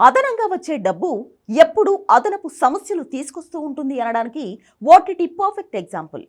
అదనంగా వచ్చే డబ్బు ఎప్పుడు అదనపు సమస్యలు తీసుకొస్తూ ఉంటుంది అనడానికి ఓటీటీ పర్ఫెక్ట్ ఎగ్జాంపుల్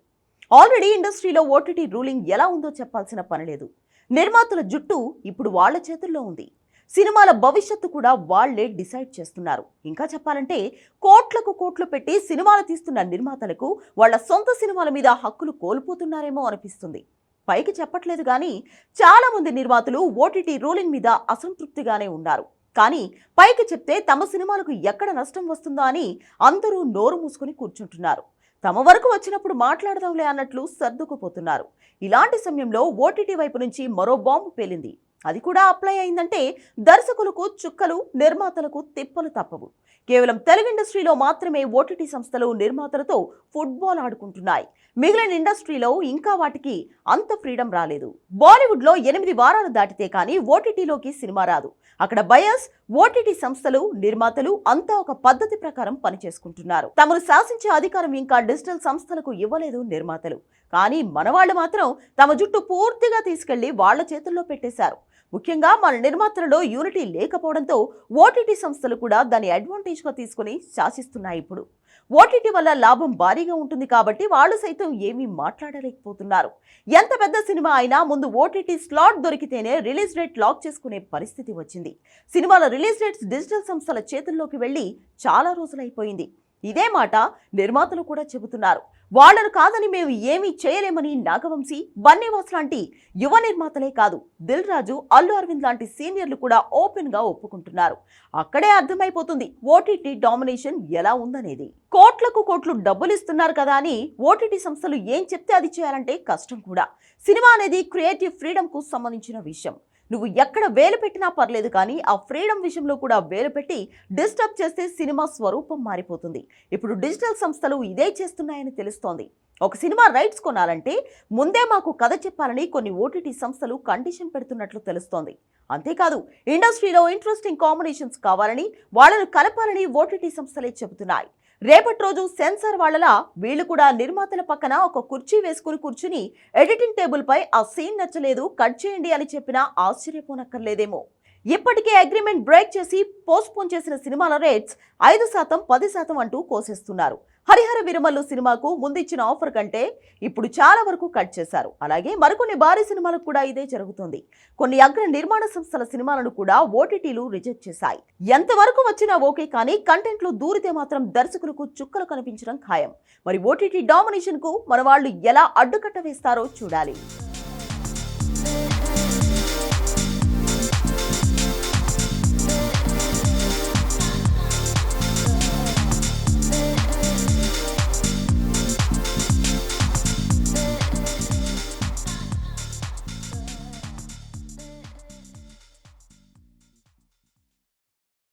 ఆల్రెడీ ఇండస్ట్రీలో ఓటీటీ రూలింగ్ ఎలా ఉందో చెప్పాల్సిన పనిలేదు నిర్మాతల జుట్టు ఇప్పుడు వాళ్ళ చేతుల్లో ఉంది. సినిమాల భవిష్యత్తు కూడా వాళ్ళే డిసైడ్ చేస్తున్నారు. ఇంకా చెప్పాలంటే కోట్లకు కోట్లు పెట్టి సినిమాలు తీస్తున్న నిర్మాతలకు వాళ్ళ సొంత సినిమాల మీద హక్కులు కోల్పోతున్నారేమో అనిపిస్తుంది. పైకి చెప్పట్లేదు కానీ చాలామంది నిర్మాతలు ఓటీటీ రూలింగ్ మీద అసంతృప్తిగానే ఉన్నారు. కానీ పైకి చెప్తే తమ సినిమాలకు ఎక్కడ నష్టం వస్తుందా అని అందరూ నోరు మూసుకుని కూర్చుంటున్నారు. తమ వరకు వచ్చినప్పుడు మాట్లాడదాంలే అన్నట్లు సర్దుకుపోతున్నారు. ఇలాంటి సమయంలో ఓటీటీ వైపు నుంచి మరో బాంబు పేలింది. అది కూడా అప్లై అయిందంటే దర్శకులకు చుక్కలు నిర్మాతలకు తిప్పలు తప్పవు. కేవలం తెలుగు ఇండస్ట్రీలో మాత్రమే ఓటీటీ సంస్థలు నిర్మాతలతో ఫుట్బాల్ ఆడుకుంటున్నాయి. మిగిలిన ఇండస్ట్రీలో ఇంకా వాటికి అంత ఫ్రీడమ్ రాలేదు. బాలీవుడ్లో ఎనిమిది వారాలు దాటితే కానీ ఓటీటీలోకి సినిమా రాదు. అక్కడ బయస్ ఓటీటీ సంస్థలు నిర్మాతలు అంతా ఒక పద్ధతి ప్రకారం పనిచేసుకుంటున్నారు. తమను శాసించే అధికారం ఇంకా డిజిటల్ సంస్థలకు ఇవ్వలేదు నిర్మాతలు. కానీ మనవాళ్ళు మాత్రం తమ జుట్టు పూర్తిగా తీసుకెళ్ళి వాళ్ళ చేతుల్లో పెట్టేశారు. ముఖ్యంగా మన నిర్మాతలలో యూనిటీ లేకపోవడంతో ఓటీటీ సంస్థలు కూడా దాని అడ్వాంటేజ్గా తీసుకుని శాసిస్తున్నాయి ఇప్పుడు. ఓటీటీ వల్ల లాభం భారీగా ఉంటుంది కాబట్టి వాళ్ళు సైతం ఏమీ మాట్లాడలేకపోతున్నారు. ఎంత పెద్ద సినిమా అయినా ముందు ఓటీటీ స్లాట్ దొరికితేనే రిలీజ్ డేట్ లాక్ చేసుకునే పరిస్థితి వచ్చింది. సినిమాల రిలీజ్ డేట్స్ డిజిటల్ సంస్థల చేతుల్లోకి వెళ్ళి చాలా రోజులైపోయింది. ఇదే మాట నిర్మాతలు కూడా చెబుతున్నారు. వాళ్ళను కాదని మేము ఏమీ చేయలేమని నాగవంశీ బన్నేవాస్ లాంటి యువ నిర్మాతలే కాదు దిల్ రాజు అల్లు అరవింద్ లాంటి సీనియర్లు కూడా ఓపెన్గా ఒప్పుకుంటున్నారు. అక్కడే అర్థమైపోతుంది ఓటీటీ డామినేషన్ ఎలా ఉందనేది. కోట్లకు కోట్లు డబ్బులు ఇస్తున్నారు కదా అని ఓటీటీ సంస్థలు ఏం చెప్తే అది చేయాలంటే కష్టం కూడా. సినిమా అనేది క్రియేటివ్ ఫ్రీడమ్కు సంబంధించిన విషయం. నువ్వు ఎక్కడ వేలు పెట్టినా పర్లేదు కానీ ఆ ఫ్రీడమ్ విషయంలో కూడా వేలు పెట్టి డిస్టర్బ్ చేస్తే సినిమా స్వరూపం మారిపోతుంది. ఇప్పుడు డిజిటల్ సంస్థలు ఇదే చేస్తున్నాయని తెలుసు తెలుస్తోంది ఒక సినిమా రైట్స్ కొనాలంటే ముందే మాకు కథ చెప్పాలని కొన్ని ఓటీటీ సంస్థలు కండిషన్ పెడుతున్నట్లు తెలుస్తోంది. అంతేకాదు ఇండస్ట్రీలో ఇంట్రెస్టింగ్ కాంబినేషన్స్ కావాలని వాళ్ళను కలపాలని ఓటీటీ సంస్థలే చెబుతున్నాయి. రేపటి రోజు సెన్సార్ వాళ్ళలా వీళ్ళు కూడా నిర్మాతల పక్కన ఒక కుర్చీ వేసుకుని కూర్చుని ఎడిటింగ్ టేబుల్ పై ఆ సీన్ నచ్చలేదు కట్ చేయండి అని చెప్పినా ఆశ్చర్యపోనక్కర్లేదేమో. ఇప్పటికే అగ్రిమెంట్ బ్రేక్ చేసి పోస్ట్పోన్ చేసిన సినిమాల రేట్స్ ఐదు శాతం పది శాతం అంటూ కోసేస్తున్నారు. హరిహర విరమల్లు సినిమాకు ముందిచ్చిన ఆఫర్ కంటే ఇప్పుడు చాలా వరకు కట్ చేశారు. అలాగే మరికొన్ని భారీ సినిమాలకు కూడా ఇదే జరుగుతుంది. కొన్ని అగ్ర నిర్మాణ సంస్థల సినిమాలను కూడా ఓటీటీలు రిజెక్ట్ చేశాయి. ఎంతవరకు వచ్చినా ఓకే కానీ కంటెంట్లో దూరితే మాత్రం దర్శకులకు చుక్కలు కనిపించడం ఖాయం. మరి ఓటీటీ డామినేషన్కు మన వాళ్ళు ఎలా అడ్డుకట్ట వేస్తారో చూడాలి.